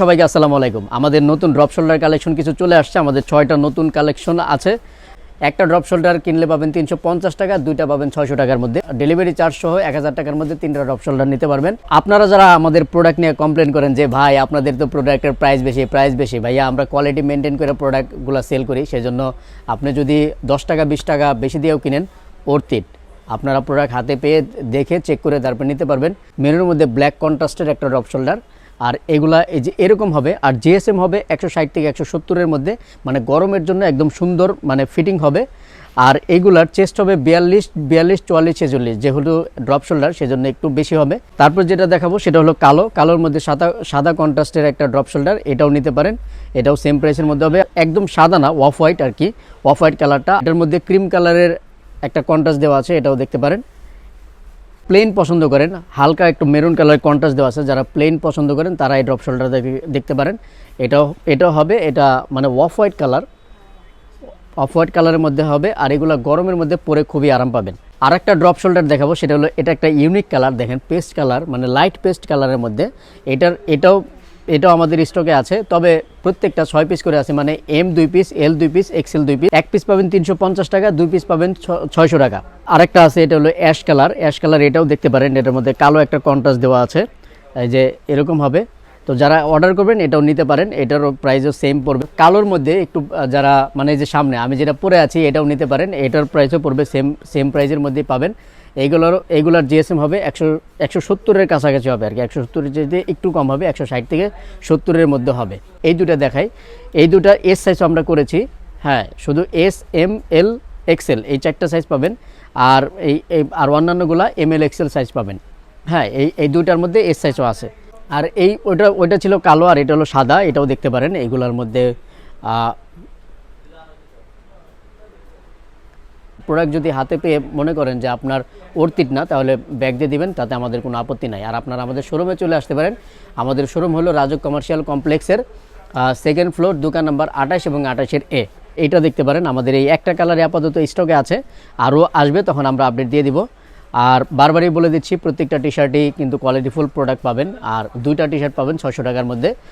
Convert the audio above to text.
সবাইকে আসসালামু আলাইকুম। আমাদের নতুন ড্রপ শোল্ডার কালেকশন কিছু চলে আসছে। আমাদের ছয়টা নতুন কালেকশন আছে। একটা ড্রপ শোল্ডার কিনলে পাবেন তিনশো পঞ্চাশ টাকা, দুইটা পাবেন ছয়শো টাকার মধ্যে। ডেলিভারি চার্জ সহ এক হাজার টাকার মধ্যে তিনটা ড্রপ শোল্ডার নিতে পারবেন। আপনারা যারা আমাদের প্রোডাক্ট নিয়ে কমপ্লেন করেন যে, ভাই, আপনাদের তো প্রোডাক্টের প্রাইস বেশি প্রাইস বেশি, ভাইয়া আমরা কোয়ালিটি মেনটেন করে প্রোডাক্টগুলো সেল করি, সেজন্য আপনি যদি দশ টাকা, বিশ টাকা বেশি দিয়েও কিনেন ওর্থিট আপনারা প্রোডাক্ট হাতে পেয়ে দেখে চেক করে তারপর নিতে পারবেন। মেনুর মধ্যে ব্ল্যাক কন্ট্রাস্টের একটা ড্রপ শোল্ডার আর এগুলা এই যে এরকম হবে, আর জিএসএম হবে একশো ষাট থেকে একশো সত্তরের মধ্যে মানে গরমের জন্য একদম সুন্দর মানে ফিটিং হবে। আর এইগুলার চেস্ট হবে বিয়াল্লিশ বিয়াল্লিশ, চুয়াল্লিশ, ছেচল্লিশ, যেহেতু ড্রপ শোল্ডার সেজন্য একটু বেশি হবে। তারপর যেটা দেখাবো, সেটা হলো কালো। কালোর মধ্যে সাদা সাদা কন্ট্রাস্টের একটা ড্রপ শোল্ডার এটাও নিতে পারেন। এটাও সেম প্রাইসের মধ্যে হবে। একদম সাদা না অফ হোয়াইট আর কি। অফ হোয়াইট কালারটা এটার মধ্যে ক্রিম কালারের একটা কন্ট্রাস্ট দেওয়া আছে, এটাও দেখতে পারেন। প্লেন পছন্দ করেন। হালকা একটু মেরুন কালার কন্ট্রাস্ট দেওয়া আছে, যারা প্লেন পছন্দ করেন, তারা এই ড্রপ শোল্ডার দেখতে পারেন। এটাও এটাও হবে, এটা মানে off white colour off white কালারের মধ্যে হবে, আর এগুলো গরমের মধ্যে পরে খুবই আরাম পাবেন। আর একটা ড্রপ শোল্ডার দেখাবো, সেটা হলো, এটা একটা ইউনিক কালার দেখেন পেস্ট কালার মানে লাইট পেস্ট কালারের মধ্যে। এটার এটাও এটাও আমাদের স্টকে আছে। তবে প্রত্যেকটা ছয় পিস করে আছে মানে এম দুই পিস এল দুই পিস এক্সেল দুই পিস এক পিস পাবেন তিনশো পঞ্চাশ টাকা, দুই পিস পাবেন ছয়শো টাকা। আরেকটা আছে, এটা হলো অ্যাশ কালার অ্যাশ কালার এটাও দেখতে পারেন, এটার মধ্যে কালো একটা কন্ট্রাস্ট দেওয়া আছে। এই যে এরকম হবে। তো যারা অর্ডার করবেন, এটাও নিতে পারেন। এটারও প্রাইসও সেম পড়বে। কালোর মধ্যে একটু যারা মানে যে সামনে, আমি যেটা পরে আছি, এটাও নিতে পারেন। এটার প্রাইসও পড়বে সেম সেম প্রাইসের মধ্যেই পাবেন। এইগুলোর এইগুলোর জিএসএম হবে একশো একশো সত্তরের কাছাকাছি হবে আর কি। একশো সত্তরের যদি একটু কম হবে, একশো ষাট থেকে সত্তরের মধ্যে হবে। এই দুটো দেখাই। এই দুটা এস সাইজ আমরা করেছি হ্যাঁ শুধু এস এম এল এক্সেল এই চারটা সাইজ পাবেন। আর এই, এই- আর অন্যান্যগুলা এম এল এক্সেল সাইজ পাবেন। হ্যাঁ এই এই দুটার মধ্যে এস সাইজও আছে। আর এই ওইটা ওইটা ছিল কালো আর এটা হলো সাদা, এটাও দেখতে পারেন। এইগুলোর মধ্যে প্রোডাক্ট যদি হাতে পেয়ে মনে করেন যে আপনার অর্থিত না, তাহলে ব্যাগ দিয়ে দিবেন, তাতে আমাদের কোনো আপত্তি নাই। আর আপনারা আমাদের শোরুমে চলে আসতে পারেন। আমাদের শোরুম হলো রাজক কমার্শিয়াল কমপ্লেক্সের সেকেন্ড ফ্লোর দোকান নাম্বার আঠাশ এবং আঠাশের এ এইটা দেখতে পারেন, আমাদের এই একটা কালারে আপাতত স্টকে আছে। আরও আসবে, তখন আমরা আপডেট দিয়ে দিব। আর বারবারই বলে দিচ্ছি, প্রত্যেকটা টি শার্টই কিন্তু কোয়ালিটিফুল প্রোডাক্ট পাবেন, আর দুইটা টি শার্ট পাবেন ছশো টাকার মধ্যে।